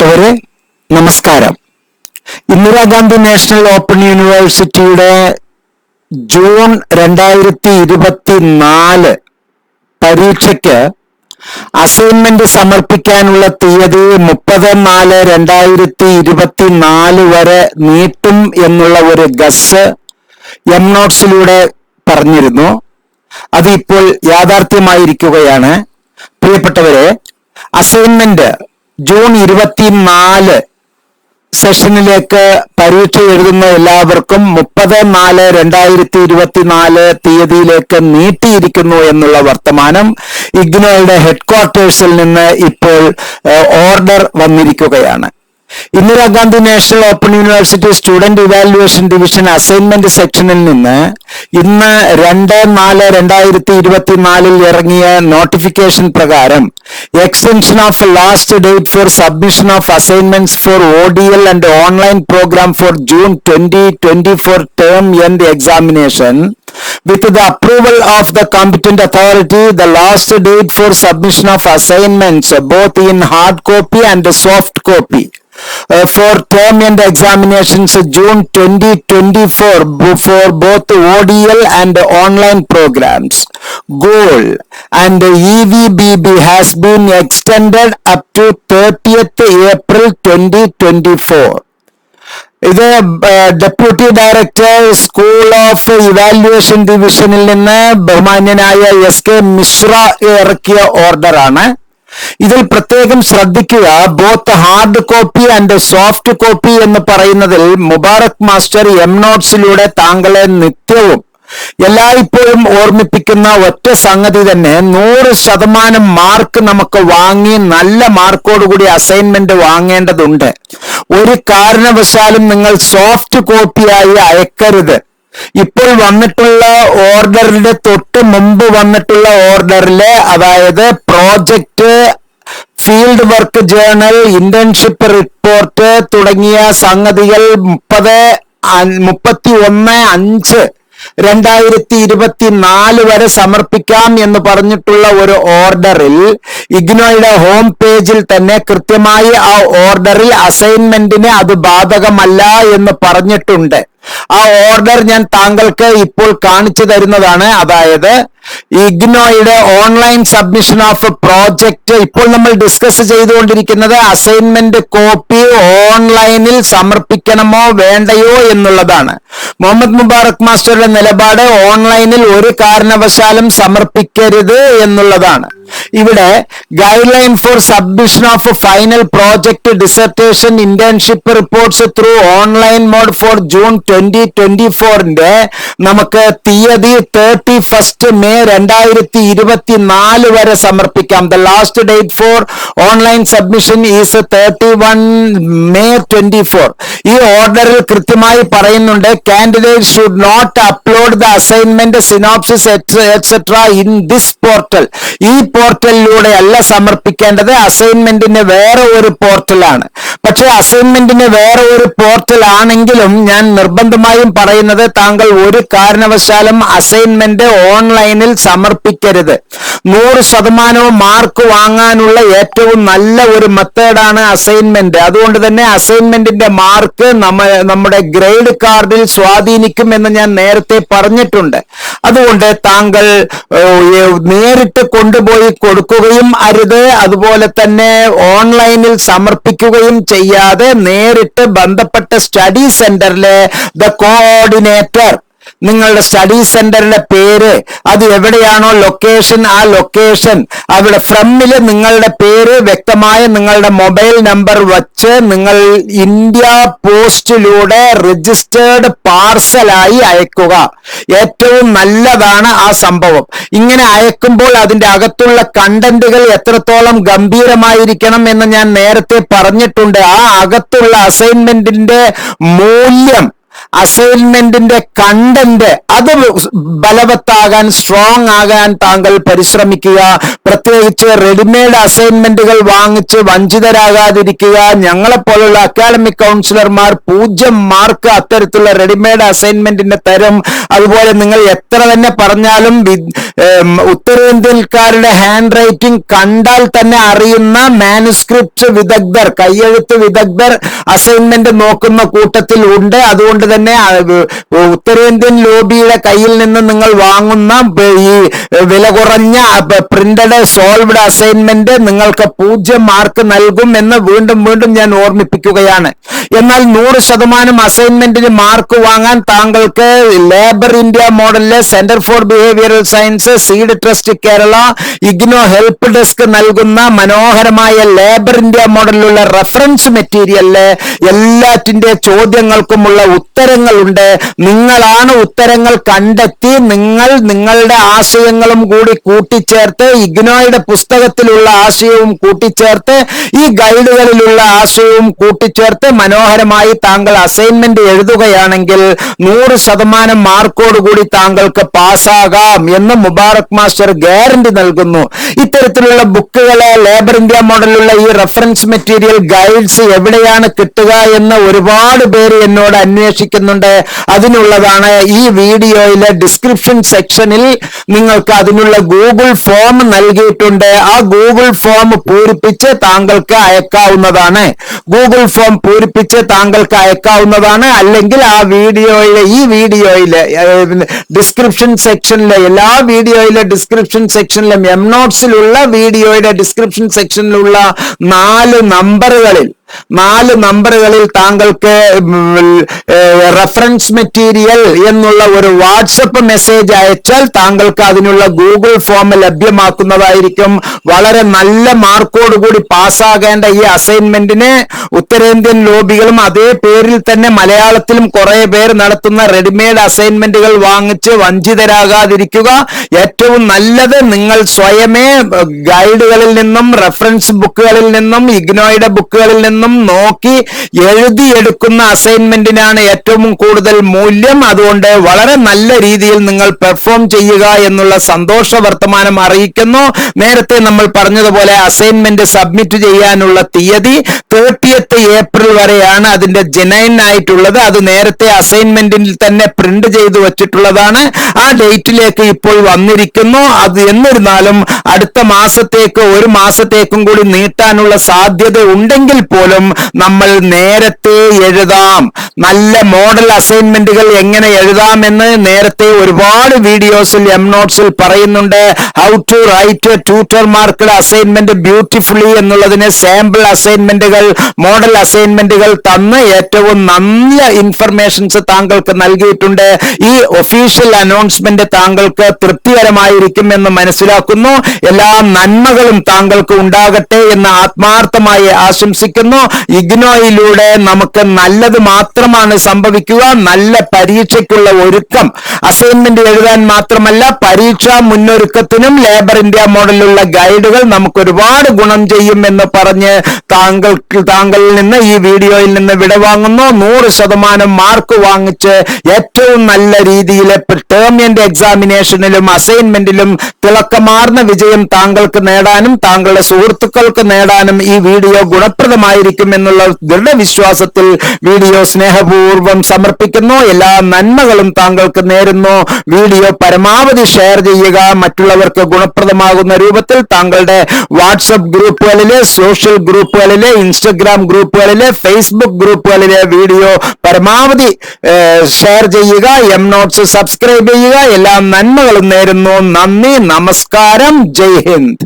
പ്രിയപ്പെട്ടവരെ നമസ്കാരം. Indira Gandhi national open യൂണിവേഴ്സിറ്റിയുടെ ജൂൺ രണ്ടായിരത്തി ഇരുപത്തി നാല് പരീക്ഷയ്ക്ക് അസൈൻമെന്റ് സമർപ്പിക്കാനുള്ള തീയതി മുപ്പത് നാല് രണ്ടായിരത്തി ഇരുപത്തി നാല് വരെ നീട്ടും എന്നുള്ള ഒരു ഗസ് എം നോട്ട്സിലൂടെ പറഞ്ഞിരുന്നു. അത് ഇപ്പോൾ യാഥാർത്ഥ്യമായിരിക്കുകയാണ്. പ്രിയപ്പെട്ടവരെ അസൈൻമെന്റ് ജൂൺ ഇരുപത്തിനാല് സെഷനിലേക്ക് പരീക്ഷ എഴുതുന്ന എല്ലാവർക്കും മുപ്പത് നാല് രണ്ടായിരത്തി ഇരുപത്തിനാല് തീയതിയിലേക്ക് നീട്ടിയിരിക്കുന്നു എന്നുള്ള വർത്തമാനം ഇഗ്നോയുടെ ഹെഡ്ക്വാർട്ടേഴ്സിൽ നിന്ന് ഇപ്പോൾ ഓർഡർ വന്നിരിക്കുകയാണ്. Indira Gandhi national open university student evaluation division assignment സെക്ഷനിൽ നിന്ന് ഇന്ന് രണ്ട് നാല് രണ്ടായിരത്തി ഇരുപത്തിനാലിൽ ഇറങ്ങിയ നോട്ടിഫിക്കേഷൻ പ്രകാരം extension of last date for submission of assignments for O D L and online programme for June twenty twenty four term end examination with the approval of the competent authority, the last date for submission of assignments, both in hard copy and soft copy, uh, for term and examinations June 2024 bo- for both ODL and online programs. Goal and EVBB has been extended up to 30th April 2024. ഇത് deputy director school of evaluation ഡിവിഷനിൽ നിന്ന് ബഹുമാന്യനായ S K Mishra ഇറക്കിയ ഓർഡറാണ് ഇതിൽ പ്രത്യേകം ശ്രദ്ധിക്കുക. Both hard copy and soft copy എന്ന് പറയുന്നതിൽ മുബാറക് മാസ്റ്റർ എം നോട്ട്സിലൂടെ താങ്കളെ നിത്യവും എല്ലായ്പ്പോഴും ഓർമ്മിപ്പിക്കുന്ന ഒറ്റ സംഗതി തന്നെ നൂറ് ശതമാനം മാർക്ക് നമുക്ക് വാങ്ങി നല്ല മാർക്കോടുകൂടി അസൈൻമെന്റ് വാങ്ങേണ്ടതുണ്ട്. ഒരു കാരണവശാലും നിങ്ങൾ സോഫ്റ്റ് കോപ്പിയായി അയക്കരുത്. ഇപ്പോൾ വന്നിട്ടുള്ള ഓർഡറിന്റെ തൊട്ട് മുമ്പ് വന്നിട്ടുള്ള ഓർഡറിലെ അതായത് project field work journal internship report തുടങ്ങിയ സംഗതികൾ മുപ്പത് മുപ്പത്തി ഒന്ന് അഞ്ച് രണ്ടായിരത്തി ഇരുപത്തി നാല് വരെ സമർപ്പിക്കാം എന്ന് പറഞ്ഞിട്ടുള്ള ഒരു ഓർഡറിൽ ഇഗ്നോയുടെ ഹോം പേജിൽ തന്നെ കൃത്യമായി ആ ഓർഡറിൽ അസൈൻമെന്റിന് അത് ബാധകമല്ല എന്ന് പറഞ്ഞിട്ടുണ്ട്. ആ ഓർഡർ ഞാൻ താങ്കൾക്ക് ഇപ്പോൾ കാണിച്ചു തരുന്നതാണ്. അതായത് ഇഗ്നോയുടെ ഓൺലൈൻ സബ്മിഷൻ ഓഫ് പ്രോജക്റ്റ് ഇപ്പോൾ നമ്മൾ ഡിസ്കസ് ചെയ്തുകൊണ്ടിരിക്കുന്നത് അസൈൻമെന്റ് കോപ്പി ഓൺലൈനിൽ സമർപ്പിക്കണമോ വേണ്ടയോ എന്നുള്ളതാണ്. മുഹമ്മദ് മുബാറക് മാസ്റ്ററുടെ നിലപാട് ഓൺലൈനിൽ ഒരു കാരണവശാലും സമർപ്പിക്കരുത് എന്നുള്ളതാണ്. ഇവിടെ guideline for submission of final project dissertation internship reports through online mode for June twenty twenty ഫോറിന്റെ നമുക്ക് തീയതി തേർട്ടി ഫസ്റ്റ് മെയ് രണ്ടായിരത്തി ഇരുപത്തി നാല് വരെ സമർപ്പിക്കാം. The last date for online submission is thirty one May twenty four ഈ ഓർഡറിൽ കൃത്യമായി പറയുന്നുണ്ട് candidate should not upload the assignment synopsis etcetera in this portal ഈ പോർട്ടലിലൂടെ അല്ല സമർപ്പിക്കേണ്ടത്. അസൈൻമെന്റിന് വേറെ ഒരു പോർട്ടലാണ് പക്ഷെ അസൈൻമെന്റിന് വേറെ ഒരു പോർട്ടൽ ആണെങ്കിലും ഞാൻ നിർബന്ധമായും പറയുന്നത് താങ്കൾ ഒരു കാരണവശാലും അസൈൻമെന്റ് ഓൺലൈനിൽ സമർപ്പിക്കരുത്. നൂറ് ശതമാനവും മാർക്ക് വാങ്ങാനുള്ള ഏറ്റവും നല്ല ഒരു മെത്തേഡാണ് അസൈൻമെന്റ് അതുകൊണ്ട് തന്നെ അസൈൻമെന്റിന്റെ മാർക്ക് നമ്മ നമ്മുടെ ഗ്രേഡ് കാർഡിൽ സ്വാധീനിക്കും എന്ന് ഞാൻ നേരത്തെ പറഞ്ഞിട്ടുണ്ട്. അതുകൊണ്ട് താങ്കൾ നേരിട്ട് കൊണ്ടുപോയി കൊടുക്കുകയും അരുത്. അതുപോലെ തന്നെ ഓൺലൈനിൽ സമർപ്പിക്കുകയും ചെയ്യാതെ നേരിട്ട് ബന്ധപ്പെട്ട സ്റ്റഡി സെന്ററിലെ ദ കോർഡിനേറ്റർ നിങ്ങളുടെ സ്റ്റഡി സെന്ററിന്റെ പേര് അത് എവിടെയാണോ ലൊക്കേഷൻ ആ ലൊക്കേഷൻ അവിടെ ഫ്രമ്മിൽ നിങ്ങളുടെ പേര് വ്യക്തമായ നിങ്ങളുടെ മൊബൈൽ നമ്പർ വച്ച് നിങ്ങൾ ഇന്ത്യ പോസ്റ്റിലൂടെ രജിസ്റ്റേർഡ് പാർസലായി അയക്കുക. ഏറ്റവും നല്ലതാണ് ആ സംഭവം. ഇങ്ങനെ അയക്കുമ്പോൾ അതിന്റെ അകത്തുള്ള കണ്ടന്റുകൾ എത്രത്തോളം ഗംഭീരമായിരിക്കണം എന്ന് ഞാൻ നേരത്തെ പറഞ്ഞിട്ടുണ്ട്. ആ അകത്തുള്ള അസൈൻമെന്റിന്റെ മൂല്യം അസൈൻമെന്റിന്റെ കണ്ടന്റ് അത് ബലവത്താകാൻ സ്ട്രോങ് ആകാൻ താങ്കൾ പരിശ്രമിക്കുക. പ്രത്യേകിച്ച് റെഡിമെയ്ഡ് അസൈൻമെന്റുകൾ വാങ്ങിച്ച് വഞ്ചിതരാകാതിരിക്കുക. ഞങ്ങളെപ്പോലുള്ള അക്കാഡമിക് കൗൺസിലർമാർ പൂജ്യം മാർക്ക് അത്തരത്തിലുള്ള റെഡിമെയ്ഡ് അസൈൻമെന്റിന്റെ തരം. അതുപോലെ നിങ്ങൾ എത്ര തന്നെ പറഞ്ഞാലും ഉത്തരേന്ത്യക്കാരുടെ ഹാൻഡ് റൈറ്റിംഗ് കണ്ടാൽ തന്നെ അറിയുന്ന മാനുസ്ക്രിപ്റ്റ് വിദഗ്ധർ കയ്യെഴുത്ത് വിദഗ്ധർ അസൈൻമെന്റ് നോക്കുന്ന കൂട്ടത്തിൽ ഉണ്ട് അതുകൊണ്ട് തന്നെ ഉത്തരേന്ത്യൻ ലോബിയുടെ കയ്യിൽ നിന്ന് നിങ്ങൾ വാങ്ങുന്ന ഈ വില കുറഞ്ഞ പ്രിന്റഡ് സോൾവ്ഡ് അസൈൻമെന്റ് നിങ്ങൾക്ക് പൂജ്യം മാർക്ക് നൽകും എന്ന് വീണ്ടും വീണ്ടും ഞാൻ ഓർമ്മിപ്പിക്കുകയാണ്. എന്നാൽ നൂറ് ശതമാനം അസൈൻമെന്റിന് മാർക്ക് വാങ്ങാൻ താങ്കൾക്ക് labour India മോഡലിലെ centre for behavioural science seed trust Kerala IGNOU help desk നൽകുന്ന മനോഹരമായ ലേബർ ഇന്ത്യ മോഡലിലുള്ള റെഫറൻസ് മെറ്റീരിയലിലെ എല്ലാറ്റിന്റെ ചോദ്യങ്ങൾക്കുമുള്ള ഉത്തരങ്ങളുണ്ട്. നിങ്ങളാണ് ഉത്തരങ്ങൾ കണ്ടെത്തി നിങ്ങൾ നിങ്ങളുടെ ആശയങ്ങളും കൂടി കൂട്ടിച്ചേർത്ത് ഇഗ്നോയുടെ പുസ്തകത്തിലുള്ള ആശയവും കൂട്ടിച്ചേർത്ത് ഈ ഗൈഡുകളിലുള്ള ആശയവും കൂട്ടിച്ചേർത്ത് മനോഹരമായി താങ്കൾ അസൈൻമെന്റ് എഴുതുകയാണെങ്കിൽ നൂറ് ശതമാനം മാർക്കോടുകൂടി താങ്കൾക്ക് പാസ്സാകാം എന്ന് മുബാറക് മാസ്റ്റർ ഗ്യാരണ്ടി നൽകുന്നു. ഇത്തരത്തിലുള്ള ബുക്കുകളെ ലേബർ ഇന്ത്യ മോഡലുള്ള ഈ റെഫറൻസ് മെറ്റീരിയൽ ഗൈഡ്സ് എവിടെയാണ് കിട്ടുക എന്ന് ഒരുപാട് പേര് എന്നോട് അന്വേഷിക്കുന്നുണ്ട് അതിനുള്ളതാണ് ഈ വീഡിയോയിലെ ഡിസ്ക്രിപ്ഷൻ സെക്ഷനിൽ നിങ്ങൾക്ക് അതിനുള്ള ഗൂഗിൾ ഫോം നൽകിയിട്ടുണ്ട്. ആ ഗൂഗിൾ ഫോം പൂരിപ്പിച്ച് താങ്കൾക്ക് അയക്കാവുന്നതാണ്. ഗൂഗിൾ ഫോം പൂരിപ്പിച്ച് താങ്കൾക്ക് അയക്കാവുന്നതാണ്. അല്ലെങ്കിൽ ആ വീഡിയോയിലെ ഈ വീഡിയോയിലെ ഡിസ്ക്രിപ്ഷൻ സെക്ഷനിലെ എല്ലാ വീഡിയോയിലെ ഡിസ്ക്രിപ്ഷൻ സെക്ഷനിലും എം നോട്ട്സിലുള്ള വീഡിയോയുടെ ഡിസ്ക്രിപ്ഷൻ സെക്ഷനിലുള്ള നാല് നമ്പറുകളിൽ നാല് നമ്പറുകളിൽ താങ്കൾക്ക് റഫറൻസ് മെറ്റീരിയൽ എന്നുള്ള ഒരു വാട്സപ്പ് മെസ്സേജ് അയച്ചാൽ താങ്കൾക്ക് അതിനുള്ള ഗൂഗിൾ ഫോം ലഭ്യമാക്കുന്നതായിരിക്കും. വളരെ നല്ല മാർക്കോടുകൂടി പാസ്സാകേണ്ട ഈ അസൈൻമെന്റിന് ഉത്തരേന്ത്യൻ ലോബികളും അതേ പേരിൽ തന്നെ മലയാളത്തിലും കുറെ പേർ നടത്തുന്ന റെഡിമെയ്ഡ് അസൈൻമെന്റുകൾ വാങ്ങിച്ച് വഞ്ചിതരാകാതിരിക്കുക. ഏറ്റവും നല്ലത് നിങ്ങൾ സ്വയമേ ഗൈഡുകളിൽ നിന്നും റെഫറൻസ് ബുക്കുകളിൽ നിന്നും ഇഗ്നോയുടെ ബുക്കുകളിൽ നിന്നും നിന്നും നോക്കി എഴുതിയെടുക്കുന്ന അസൈൻമെന്റിനാണ് ഏറ്റവും കൂടുതൽ മൂല്യം. അതുകൊണ്ട് വളരെ നല്ല രീതിയിൽ നിങ്ങൾ പെർഫോം ചെയ്യുക എന്നുള്ള സന്തോഷ വർത്തമാനം അറിയിക്കുന്നു. നേരത്തെ നമ്മൾ പറഞ്ഞതുപോലെ അസൈൻമെന്റ് സബ്മിറ്റ് ചെയ്യാനുള്ള തീയതി തേർട്ടിയത്ത് ഏപ്രിൽ വരെയാണ് അതിന്റെ ജനൈൻ ആയിട്ടുള്ളത്. അത് നേരത്തെ അസൈൻമെന്റിൽ തന്നെ പ്രിന്റ് ചെയ്തു വെച്ചിട്ടുള്ളതാണ്. ആ ഡേറ്റിലേക്ക് ഇപ്പോൾ വന്നിരിക്കുന്നു. അത് എന്നിരുന്നാലും അടുത്ത മാസത്തേക്ക് ഒരു മാസത്തേക്കും കൂടി നീട്ടാനുള്ള സാധ്യത ഉണ്ടെങ്കിൽ പോലും പോലും നമ്മൾ നേരത്തെ എഴുതാം. നല്ല മോഡൽ അസൈൻമെന്റുകൾ എങ്ങനെ എഴുതാമെന്ന് നേരത്തെ ഒരുപാട് വീഡിയോസിൽ എം നോട്ട്സിൽ പറയുന്നുണ്ട്. How to write tutor marked assignment beautifully എന്നുള്ളതിന് സാമ്പിൾ അസൈൻമെന്റുകൾ മോഡൽ അസൈൻമെന്റുകൾ തന്ന് ഏറ്റവും നല്ല ഇൻഫർമേഷൻസ് താങ്കൾക്ക് നൽകിയിട്ടുണ്ട്. ഈ ഒഫീഷ്യൽ അനൗൺസ്മെന്റ് താങ്കൾക്ക് തൃപ്തികരമായിരിക്കും എന്ന് മനസ്സിലാക്കുന്നു. എല്ലാ നന്മകളും താങ്കൾക്ക് ഉണ്ടാകട്ടെ എന്ന് ആത്മാർത്ഥമായി ആശംസിക്കുന്നു. ഇഗ്നോയിലൂടെ നമുക്ക് നല്ലത് മാത്രമാണ് സംഭവിക്കുക. നല്ല പരീക്ഷയ്ക്കുള്ള ഒരുക്കം. അസൈൻമെന്റ് എഴുതാൻ മാത്രമല്ല പരീക്ഷാ മുന്നൊരുക്കത്തിനും ലേബർ ഇന്ത്യ മോഡലുള്ള ഗൈഡുകൾ നമുക്ക് ഒരുപാട് ഗുണം ചെയ്യും എന്ന് പറഞ്ഞ് താങ്കൾക്ക് താങ്കളിൽ നിന്ന് ഈ വീഡിയോയിൽ നിന്ന് വിടവാങ്ങുന്നു നൂറ് ശതമാനം മാർക്ക് വാങ്ങിച്ച് ഏറ്റവും നല്ല രീതിയിൽ ടേമിയന്റ് എക്സാമിനേഷനിലും അസൈൻമെന്റിലും തിളക്കമാർന്ന വിജയം താങ്കൾക്ക് നേടാനും താങ്കളുടെ സുഹൃത്തുക്കൾക്ക് നേടാനും ഈ വീഡിയോ ഗുണപ്രദമായിരിക്കും എന്നുള്ള ദൃഢവിശ്വാസത്തിൽ വീഡിയോ സ്നേഹപൂർവം സമർപ്പിക്കുന്നു. എല്ലാ നന്മകളും താങ്കൾക്ക് നേരുന്നു. വീഡിയോ പരമാവധി ഷെയർ ചെയ്യുക. മറ്റുള്ളവർക്ക് ഗുണപ്രദമാകുന്ന രൂപത്തിൽ താങ്കളുടെ വാട്സപ്പ് ഗ്രൂപ്പുകളിലെ സോഷ്യൽ ഗ്രൂപ്പുകളിലെ ഇൻസ്റ്റഗ്രാം ഗ്രൂപ്പുകളിലെ ഫേസ്ബുക്ക് ഗ്രൂപ്പുകളിലെ വീഡിയോ പരമാവധി ഷെയർ ചെയ്യുക. എം നോട്ട്സ് സബ്സ്ക്രൈബ് ചെയ്യുക. എല്ലാ നന്മകളും നേരുന്നു. നന്ദി. നമസ്കാരം. ജയ് ഹിന്ദ്.